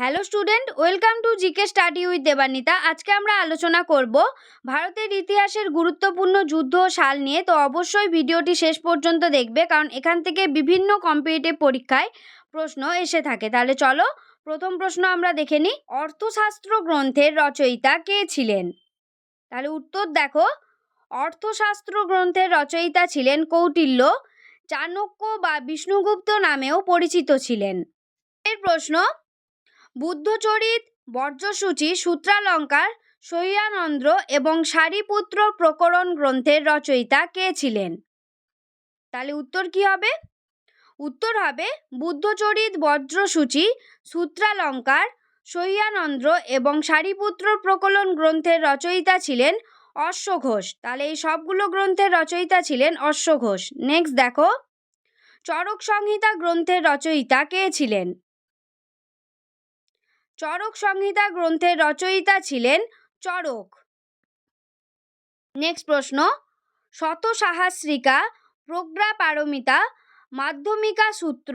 Hello student welcome to GK study with Debanita আজকে আমরা আলোচনা করব ভারতের ইতিহাসের গুরুত্বপূর্ণ যুদ্ধ ও সাল নিয়ে। তো অবশ্যই ভিডিওটি শেষ পর্যন্ত দেখবে, কারণ এখান থেকে বিভিন্ন কম্পিটিটিভ পরীক্ষায় প্রশ্ন এসে থাকে। তাহলে চলো, প্রথম প্রশ্ন আমরা দেখে নিই। অর্থশাস্ত্র গ্রন্থের রচয়িতা কে ছিলেন? তাহলে উত্তর দেখো, অর্থশাস্ত্র গ্রন্থের রচয়িতা ছিলেন কৌটিল্য চাণক্য বা বিষ্ণুগুপ্ত নামেও পরিচিত ছিলেন। এর প্রশ্ন বুদ্ধচরিত, বর্জসূচি, সূত্রালঙ্কার, সহ্যানন্দ্র এবং সারিপুত্র প্রকরণ গ্রন্থের রচয়িতা কে ছিলেন? তাহলে উত্তর কি হবে? উত্তর হবে বুদ্ধচরিত বজ্রসূচি সূত্রালঙ্কার, সহ্যানন্দ্র এবং সারিপুত্র প্রকলন গ্রন্থের রচয়িতা ছিলেন অশ্বঘোষ। তাহলে এই সবগুলো গ্রন্থের রচয়িতা ছিলেন অশ্বঘোষ। নেক্সট দেখো। চরক সংহিতা গ্রন্থের রচয়িতা কে ছিলেন? চরক সংহিতা গ্রন্থের রচয়িতা ছিলেন চরক নেক্সট প্রশ্ন, শত সাহাশ্রিকা প্রজ্ঞা পারমিতা, মাধ্যমিকা সূত্র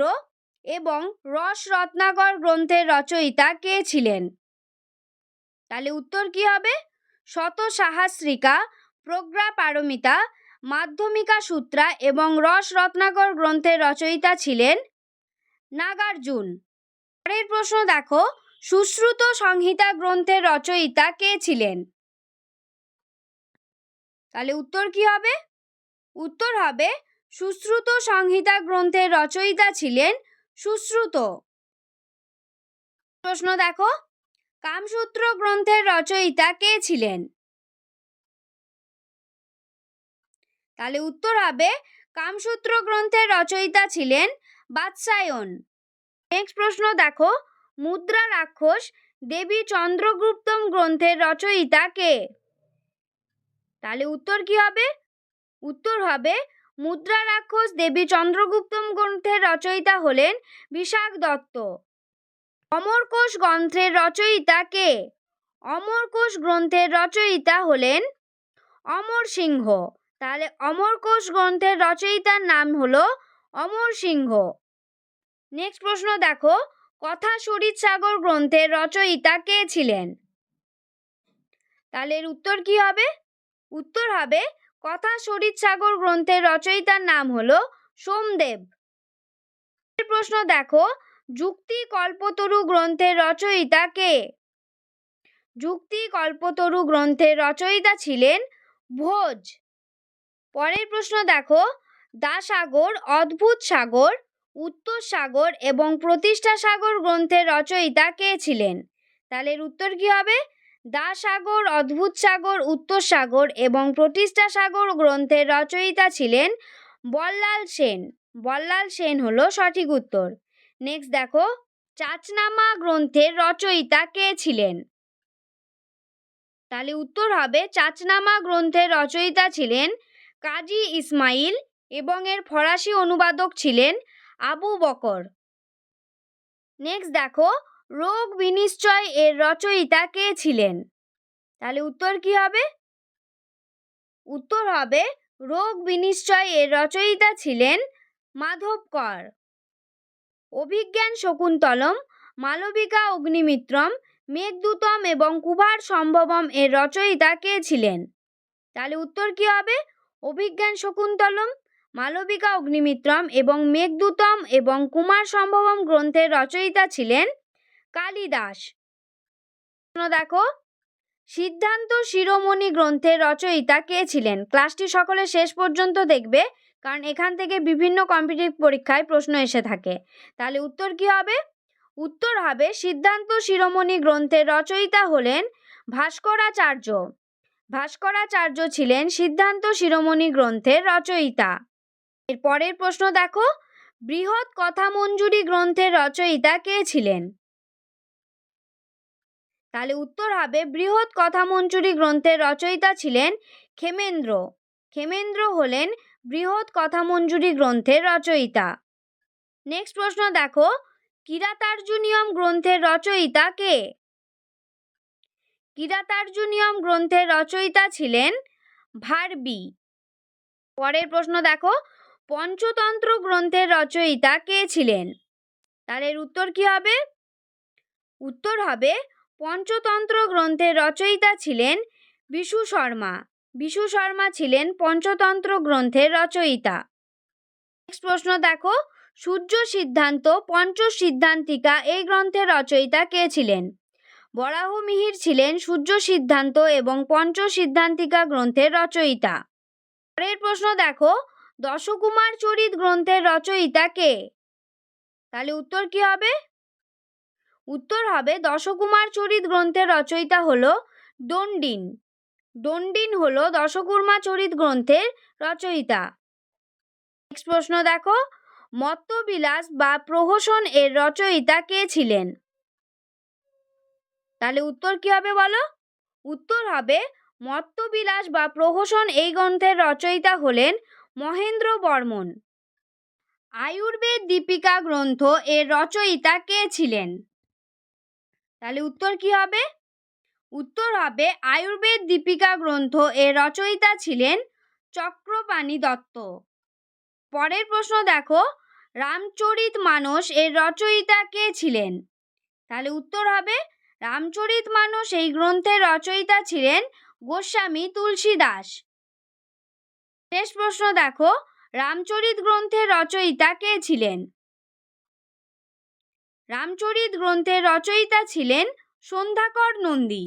এবং রস রত্নাকর গ্রন্থের রচয়িতা কে ছিলেন? তাহলে উত্তর কি হবে? শত সাহাশ্রিকা প্রজ্ঞা পারমিতা, মাধ্যমিকা সূত্রা এবং রস রত্নাকর গ্রন্থের রচয়িতা ছিলেন নাগার্জুন। পরের প্রশ্ন দেখো সুশ্রুত সংহিতা গ্রন্থের রচয়িতা কে ছিলেন? তাহলে উত্তর কি হবে? উত্তর হবে, সুশ্রুত সংহিতা গ্রন্থের রচয়িতা ছিলেন সুশ্রুত। প্রশ্ন দেখো, কামসূত্র গ্রন্থের রচয়িতা কে ছিলেন? তাহলে উত্তর হবে, কামসূত্র গ্রন্থের রচয়িতা ছিলেন বাৎসায়ন নেক্সট প্রশ্ন দেখো মুদ্রা রাক্ষস দেবী চন্দ্রগুপ্তম গ্রন্থের রচয়িতা কে? তাহলে উত্তর কি হবে? উত্তর হবে, মুদ্রা রাক্ষস দেবী চন্দ্রগুপ্তম গ্রন্থের রচয়িতা হলেন বিশাখ দত্ত। অমরকোষ গ্রন্থের রচয়িতা কে? অমরকোষ গ্রন্থের রচয়িতা হলেন অমর সিংহ। তাহলে অমরকোষ গ্রন্থের রচয়িতার নাম হলো অমর সিংহ। নেক্সট প্রশ্ন দেখো কথা সাগর গ্রন্থের রচয়িতা কে ছিলেন? তাহলে উত্তর কি হবে? উত্তর হবে, কথা সাগর গ্রন্থের রচয়িতার নাম হলো সোমদেব। প্রশ্ন দেখো, যুক্তি কল্পতরু গ্রন্থের রচয়িতা কে? যুক্তি কল্পতরু গ্রন্থের রচয়িতা ছিলেন ভোজ। পরের প্রশ্ন দেখো, দাসাগর, অদ্ভুত সাগর উত্তর সাগর এবং প্রতিষ্ঠা সাগর গ্রন্থের রচয়িতা কে ছিলেন? তাহলে উত্তর কি হবে? দা সাগর, অদ্ভুত সাগর, উত্তর সাগর এবং প্রতিষ্ঠা সাগর গ্রন্থের রচয়িতা ছিলেন বল্লাল সেন। বল্লাল সেন হলো সঠিক উত্তর। নেক্সট দেখো, চাচনামা গ্রন্থের রচয়িতা কে ছিলেন? তাহলে উত্তর হবে, চাচনামা গ্রন্থের রচয়িতা ছিলেন কাজী ইসমাইল এবং এর ফরাসি অনুবাদক ছিলেন আবু বকর। নেক্সট দেখো, রোগ বিনিশ্চয় এর রচয়িতা কে ছিলেন? তাহলে উত্তর কি হবে? উত্তর হবে, রোগ বিনিশ্চয় এর রচয়িতা ছিলেন মাধবকর অভিজ্ঞান শকুন্তলম, মালবিকা অগ্নিমিত্রম, মেঘদূতম এবং কুভার সম্ভবম এর রচয়িতা কে ছিলেন? তাহলে উত্তর কি হবে? অভিজ্ঞান শকুন্তলম মালবিকা অগ্নিমিত্রম এবং মেঘদূতম এবং কুমার সম্ভবম গ্রন্থের রচয়িতা ছিলেন কালিদাস। দেখো, সিদ্ধান্ত শিরোমণি গ্রন্থের রচয়িতা কে ছিলেন? ক্লাসটি সকলে শেষ পর্যন্ত দেখবে, কারণ এখান থেকে বিভিন্ন কম্পিটিটিভ পরীক্ষায় প্রশ্ন এসে থাকে। তাহলে উত্তর কি হবে? উত্তর হবে, সিদ্ধান্ত শিরোমণি গ্রন্থের রচয়িতা হলেন ভাস্করাচার্য। ভাস্করাচার্য ছিলেন সিদ্ধান্ত শিরোমণি গ্রন্থের রচয়িতা। এর পরের প্রশ্ন দেখো। বৃহৎ কথা মঞ্জুরি গ্রন্থের রচয়িতা কে ছিলেন? তাহলে উত্তর হবে, বৃহৎ কথা মঞ্জুরি গ্রন্থের রচয়িতা ছিলেন ক্ষেমেন্দ্র। ক্ষেমেন্দ্র হলেন বৃহৎ কথা মঞ্জুরি গ্রন্থের রচয়িতা। নেক্সট প্রশ্ন দেখো, কিরাতার্জুনিয়ম গ্রন্থের রচয়িতা কে? কিরাতার্জুনিয়ম গ্রন্থের রচয়িতা ছিলেন ভারবি। পরের প্রশ্ন দেখো পঞ্চতন্ত্র গ্রন্থের রচয়িতা কে ছিলেন? তার এর উত্তর কি হবে? উত্তর হবে পঞ্চতন্ত্র গ্রন্থের রচয়িতা ছিলেন বিশু শর্মা। বিশু শর্মা ছিলেন পঞ্চতন্ত্র গ্রন্থের রচয়িতা। নেক্সট প্রশ্ন দেখো, সূর্য সিদ্ধান্ত, পঞ্চ সিদ্ধান্তিকা এই গ্রন্থের রচয়িতা কে ছিলেন? বরাহ মিহির ছিলেন সূর্য সিদ্ধান্ত এবং পঞ্চ সিদ্ধান্তিকা গ্রন্থের রচয়িতা। পরের প্রশ্ন দেখো দশকুমার চরিত গ্রন্থের রচয়িতা কে? তাহলে উত্তর কি হবে? উত্তর হবে দশকুমার চরিত গ্রন্থের রচয়িতা হল দণ্ডিন। দণ্ডিন হলো দশকুর্মা চরিত গ্রন্থের রচয়িতা। নেক্সট প্রশ্ন দেখো। মত্তবিলাস বা প্রহসন এর রচয়িতা কে ছিলেন? তাহলে উত্তর কি হবে বলো? উত্তর হবে মত্তবিলাস বা প্রহসন এই গ্রন্থের রচয়িতা হলেন মহেন্দ্র বর্মন। আয়ুর্বেদ দীপিকা গ্রন্থ এর রচয়িতা কে ছিলেন? তাহলে উত্তর কি হবে? উত্তর হবে আয়ুর্বেদ দীপিকা গ্রন্থ এর রচয়িতা ছিলেন চক্রপাণি দত্ত। পরের প্রশ্ন দেখো, রামচরিত মানস এর রচয়িতা কে ছিলেন? তাহলে উত্তর হবে, রামচরিত মানস এই গ্রন্থের রচয়িতা ছিলেন গোস্বামী তুলসী দাস। শেষ প্রশ্ন দেখো। রামচরিত গ্রন্থের রচয়িতা কে ছিলেন? রামচরিত গ্রন্থের রচয়িতা ছিলেন সন্ধ্যাকর নন্দী।